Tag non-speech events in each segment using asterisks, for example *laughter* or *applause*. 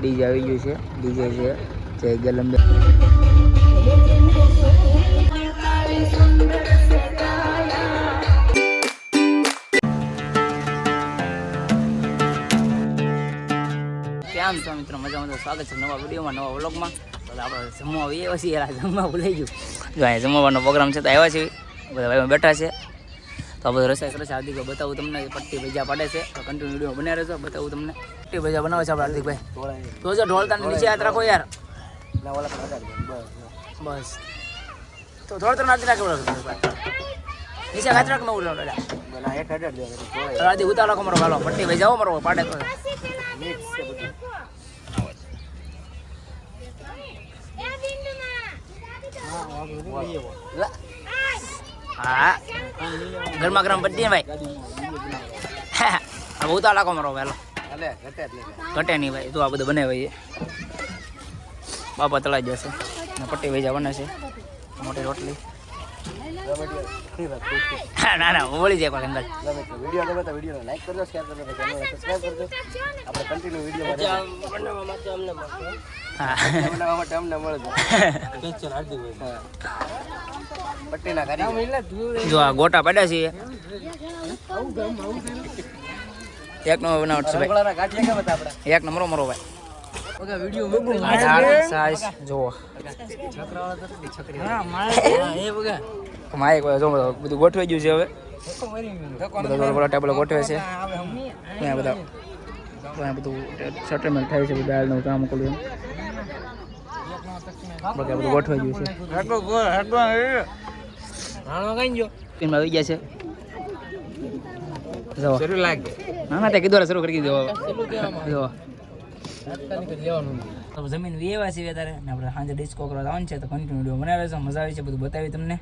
DJ આવી ગયું છે, ડીજે છે. જય ગલંબે કેમ છો મિત્રો? મજામાં મજા સ્વાગત છે નવા વિડીયોમાં, નવા વ્લોગમાં. તો આપણે જમવા આવીએ પછી જમવા ભૂલાઈ ગયું. જો અહીંયા જમવાનો પ્રોગ્રામ છે તો આવ્યા છે બધા ભાઈઓ બેઠા છે. તો હવે રસાઈ સરસ હાર્દિકભાઈ બતાવું તમને પટ્ટી ભજીયા પડે છે. તો કન્ટિન્યુ વીડિયો બન્યા રહેશો બતાવું તમને. પટ્ટી ભજીયા બનાવે છે આપણે હાર્દિકભાઈ. તો જો ઢોલતા નીચે હાથ રાખો યાર. બસ. તો થોડો તો નાચી રાખો નીચે હાથ રાખ નવું રાધી ઉતાર રાખો મારો ગાલો પટ્ટી ભાઈ જાઓ મારો પાડે તો. હા. ગરમા ગરમ પટ્ટી ને ભાઈ હવે ઉતાર રાખો મારો વહેલો ઘટે નહીં. ભાઈ. તો આ બધું બને ભાઈ બાપા તળાઈ જશે. પટ્ટી ભાઈ બને છે. મોટી રોટલી. *laughs* ના ના વળી જાય કોઈ અંદર. વીડિયો ગમે તો વીડિયો લાઈક કરજો શેર કરજો ચેનલ સબસ્ક્રાઇબ કરજો. આપણે કન્ટિન્યુ વીડિયો બનાવવા માટે અમને હા બનાવવા માટે અમને મળજો હા. પટ્ટીના કરી જો આ ગોટા પડ્યા છે. એક નંબર બનાવટ છે ભાઈ. રગડાના ગાંઠિયા કેમ હતા આપણે? એક નંબરો મરો ભાઈ. બધું ગોઠવાઈ ગયું છે હવે. બધા ટેબલો ગોઠવે છે. બધા બધું સેટલમેન્ટ થાય છે દાળનું કામ કરવું બાકી બધું ગોઠવાઈ ગયું છે. ટીમમાં આવી ગયા છે. જો. શરૂ લાગે. ના ના તે કીધું શરૂ કરી દીધો. જો. જમીન વેવા છે ને આપણે સાંજે ડિસ્કો કરવા જવાનું છે તો કન્ટિન્યુ વીડિયો બનાવી રહેજો મજા આવી છે બધું બતાવી તમને.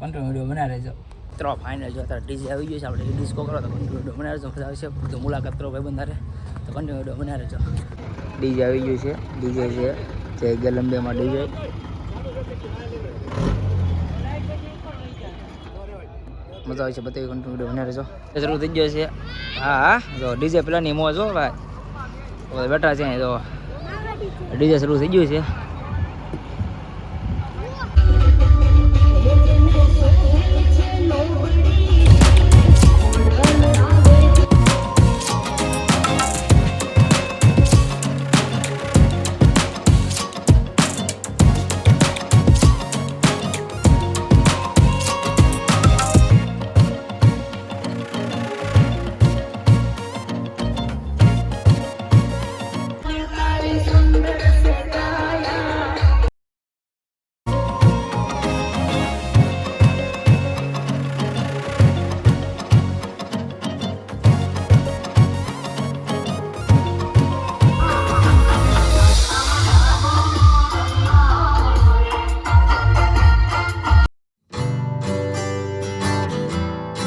કન્ટિન્યુ વીડિયો બનાવી રહેજો મિત્રો ફાઇનલ જો અત્યારે ડીજે આવી ગયું છે આપણે ડિસ્કો કરો તો કન્ટિન્યુ વીડિયો બનાવી મજા આવે છે બધું મુલાકાત કરો ભાઈ બંધારે તો કન્ટિન્યુ વીડિયો બનાવે ડીજે આવી ગયું છે ડીજે છે. જય ગલંબેમાં ડીજે. મજા આવે છે બતાવી કન્ટિન્યુ વીડિયો બનાવે છો એ શરૂ થઈ ગયો છે. હા હા જો ડીજે પેલાની મોજ હો ભાઈ. બેઠા છે જો. ડીજે શરૂ થઈ ગયું છે.